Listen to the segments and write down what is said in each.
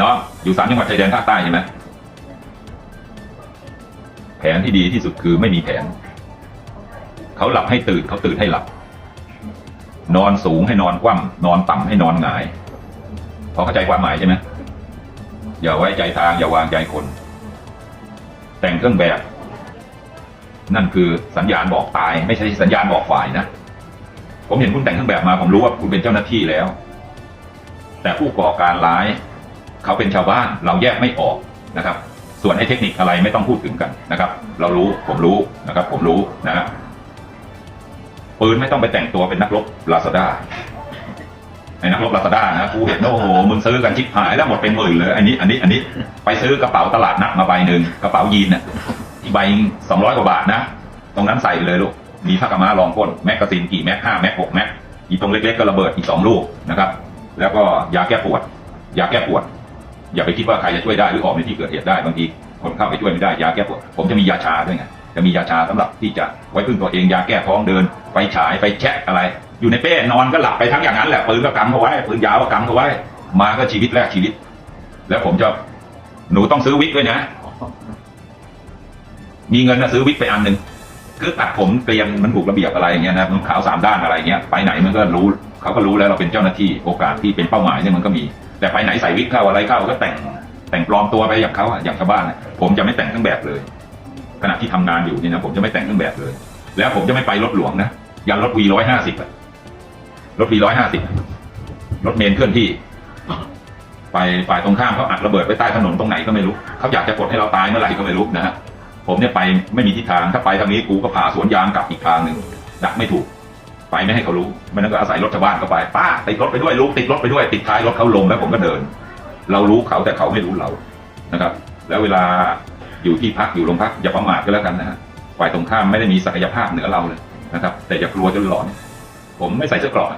น้อง อยู่สามจังหวัดชายแดนภาคใต้ใช่ไหมแผนที่ดีที่สุดคือไม่มีแผน เขาหลับให้ตื่นเขาตื่นให้หลับ นอนสูงให้นอนคว่ำนอนต่ำให้นอนหงาย พอเข้าใจความหมายใช่ไหมอย่าไว้ใจทางอย่าวางใจคน แต่งเครื่องแบบ นั่นคือสัญญาณบอกตาย ไม่ใช่สัญญาณบอกฝ่ายนะ ผมเห็นคุณแต่งเครื่องแบบมา ผมรู้ว่าคุณเป็นเจ้าหน้าที่แล้ว แต่ผู้ก่อการร้าย เขาเป็นชาวบ้านเราแยกไม่ออกนะครับ ส่วนไอ้เทคนิคอะไรไม่ต้องพูดถึงกันนะครับ เรารู้ผมรู้นะครับ ผมรู้นะฮะปืนไม่ต้องไปแต่งตัวเป็นนักรบลาซาด้าไอ้นักรบลาซาด้านะกูเห็นโอ้โหมึงซื้อกันชิบหายแล้วหมดเป็นหมื่นเลยอันนี้อันนี้อันนี้ไปซื้อกระเป๋าตลาดนัดมาใบหนึ่งกระเป๋ายีนน่ะอีกใบสองร้อยกว่าบาทนะตรงนั้นใส่เลยลูกมีผ้ากำมารองก้นแมกกาซีนกี่แม็กห้าแม็กหกแม็กอีตรงเล็กๆก็ระเบิดอีกสองลูกนะครับ แล้วก็ยาแก้ปวด ยาแก้ปวด อย่าไปคิดว่าใครจะช่วยได้หรือออกในที่เกิดเหตุได้บางทีคนเข้าไปช่วยไม่ได้ยาแก้ปวดผมจะมียาชาด้วยไงจะมียาชาสำหรับที่จะไว้พึ่งตัวเองยาแก้ท้องเดินไฟฉายไฟแช็กอะไร อยู่ในเป้นอนก็หลับไปทั้งอย่างนั้นแหละปืนก็กำเขาไว้ปืนยาวก็กำเขาไว้ มาก็ชีวิตแรกชีวิต แล้วผมจะหนูต้องซื้อวิกด้วยนะ มีเงินนะซื้อวิกไปอันหนึ่งคือตัดผมเกลียนมันถูกระเบียบอะไรอย่างเงี้ยนะมันขาวสามด้านอะไรเงี้ยไปไหนมันก็รู้เขาก็รู้แล้วเราเป็นเจ้าหน้าที่โอกาสที่เป็นเป้าหมายเนี่ยมันก็มี แต่ไปไหนใส่วิกเข้าอะไรเข้าก็แต่งแต่งปลอมตัวไปอย่างเขาอะอย่างชาวบ้านอะผมจะไม่แต่งเครื่องแบบเลย ขณะที่ทำงานอยู่นี่นะผมจะไม่แต่งเครื่องแบบเลย แล้วผมจะไม่ไปรถหลวงนะอยันรถวีร้อยห้าสิบรถวีร้อยห้าสิบรถเมนเคลื่อนที่ไปฝ่ายตรงข้ามเขาอัดระเบิดไว้ใต้ถนนตรงไหนก็ไม่รู้เขาอยากจะกดให้เราตายเมื่อไหร่ก็ไม่รู้นะฮะผมเนี่ยไปไม่มีทิศทางถ้าไปทางนี้กูก็ผ่าสวนยางกลับอีกทางหนึ่งดักไม่ถูก ไปไม่ให้เขารู้ไม่นั้นก็อาศัยรถชาวบ้านเข้าไปป้าติดรถไปด้วยลูกติดรถไปด้วย ติดท้ายรถเขาลงแล้วผมก็เดิน เรารู้เขาแต่เขาไม่รู้เรานะครับ แล้วเวลาอยู่ที่พักอยู่โรงพักอย่าประมาทก็แล้วกันนะฮะฝ่ายตรงข้ามไม่ได้มีศักยภาพเหนือเราเลยนะครับ แต่อย่ากลัวจนหลอน ผมไม่ใส่เสื้อเกราะ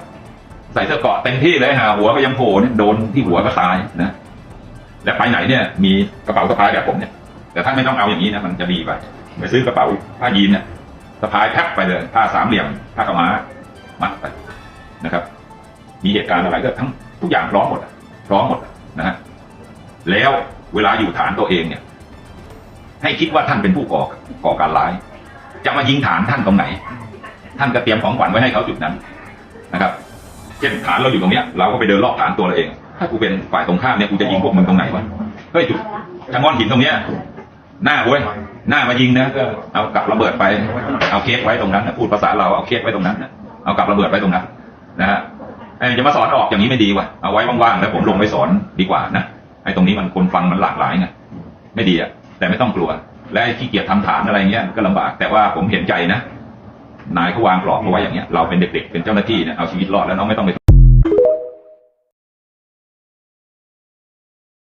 ใส่เสื้อเกราะเต็มที่เลยหาหัวก็ยังโผล่เนี่ยโดนที่หัวก็ตายนะและไปไหนเนี่ยมีกระเป๋าสะพายแบบผมเนี่ยแต่ท่านไม่ต้องเอาอย่างนี้นะมันจะดีไปไปซื้อกระเป๋าผ้ายีนเนี่ยสะพายแพ็คไปเลยผ้าสามเหลี่ยมผ้ากำม้า มัดไปนะครับ มีเหตุการณ์อะไรก็ทั้งทุกอย่างพร้อมหมดพร้อมหมดนะฮะแล้วเวลาอยู่ฐานตัวเองเนี่ย ให้คิดว่าท่านเป็นผู้ก่อก่อการร้าย จะมายิงฐานท่านตรงไหน ท่านก็เตรียมของขวัญไว้ให้เขาจุดนั้นนะครับเช่นฐานเราอยู่ตรงเนี้ยเราก็ไปเดินรอบฐานตัวเราเอง ถ้ากูเป็นฝ่ายตรงข้ามเนี่ยกูจะยิงพวกมึงตรงไหนวะเฮ้ยจุดชะงอนหินตรงเนี้ยหน้าเว้ยหน้ามายิงนะเอากับระเบิดไป เอาเค้กไว้ตรงนั้นนะพูดภาษาเราเอาเค้กไว้ตรงนั้นนะ เอากับระเบิดไว้ตรงนั้นนะฮะไอ้จะมาสอนออกอย่างนี้ไม่ดีว่ะเอาไว้ว่างๆแล้วผมลงไปสอนดีกว่านะไอ้ตรงนี้มันคนฟังมันหลากหลายไงไม่ดีอะแต่ไม่ต้องกลัว และไอ้ขี้เกียจทำฐานอะไรเงี้ยก็ลำบากแต่ว่าผมเห็นใจนะนายเขาวางกรอบเอาไว้อย่างเงี้ยเราเป็นเด็กๆเป็นเจ้าหน้าที่เนี่ยเอาชีวิตรอดแล้วน้องไม่ต้องไป